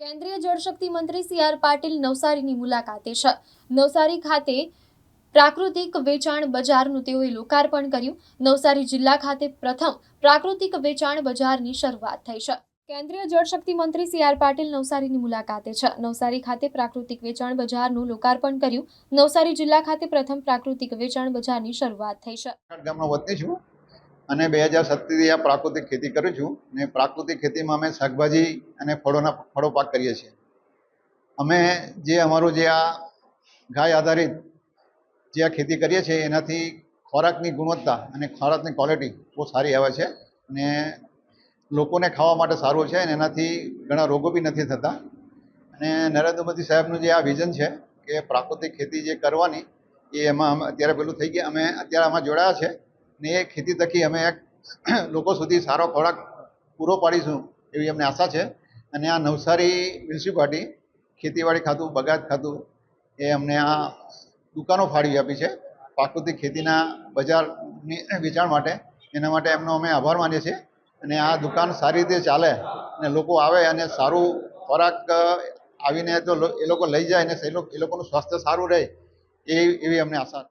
કેન્દ્રીય જળશક્તિ મંત્રી C R Patil નવસારીની મુલાકાતે છે. નવસારી ખાતે પ્રાકૃતિક વેચાણ બજારનું તેઓએ લોકાર્પણ કર્યું. નવસારી જિલ્લા ખાતે પ્રથમ પ્રાકૃતિક વેચાણ બજારની શરૂઆત થઈ છે. કેન્દ્રીય જળશક્તિ મંત્રી સી આર પાટીલ નવસારીની મુલાકાતે છે. નવસારી ખાતે પ્રાકૃતિક વેચાણ બજારનું લોકાર્પણ કર્યું. નવસારી જિલ્લા ખાતે પ્રથમ પ્રાકૃતિક વેચાણ બજારની શરૂઆત થઈ છે. અને બે હજાર સત્તરથી આ પ્રાકૃતિક ખેતી કરું છું ને પ્રાકૃતિક ખેતીમાં અમે શાકભાજી અને ફળોના ફળો પાક કરીએ છીએ. અમે જે અમારું જે આ ગાય આધારિત જે આ ખેતી કરીએ છીએ એનાથી ખોરાકની ગુણવત્તા અને ખોરાકની ક્વોલિટી બહુ સારી આવે છે અને લોકોને ખાવા માટે સારું છે અને એનાથી ઘણા રોગો બી નથી થતા. અને નરેન્દ્ર મોદી સાહેબનું જે આ વિઝન છે કે પ્રાકૃતિક ખેતી જે કરવાની, એ એમાં અત્યારે પેલું થઈ ગયા. અમે અત્યારે આમાં જોડાયા છે. ને એ ખેતી થકી અમે એક લોકો સુધી સારો ખોરાક પૂરો પાડીશું એવી અમને આશા છે. અને આ નવસારી મ્યુનિસિપાલિટી ખેતીવાડી ખાતું બગાત ખાતું એ અમને આ દુકાનો ફાળવી આપી છે. પ્રાકૃતિક ખેતીના બજારની વેચાણ માટે. એના માટે એમનો અમે આભાર માનીએ છીએ. અને આ દુકાન સારી રીતે ચાલે અને લોકો આવે અને સારું ખોરાક આવીને તો એ લોકો લઈ જાય અને એ લોકોનું સ્વાસ્થ્ય સારું રહે એ, એવી અમને આશા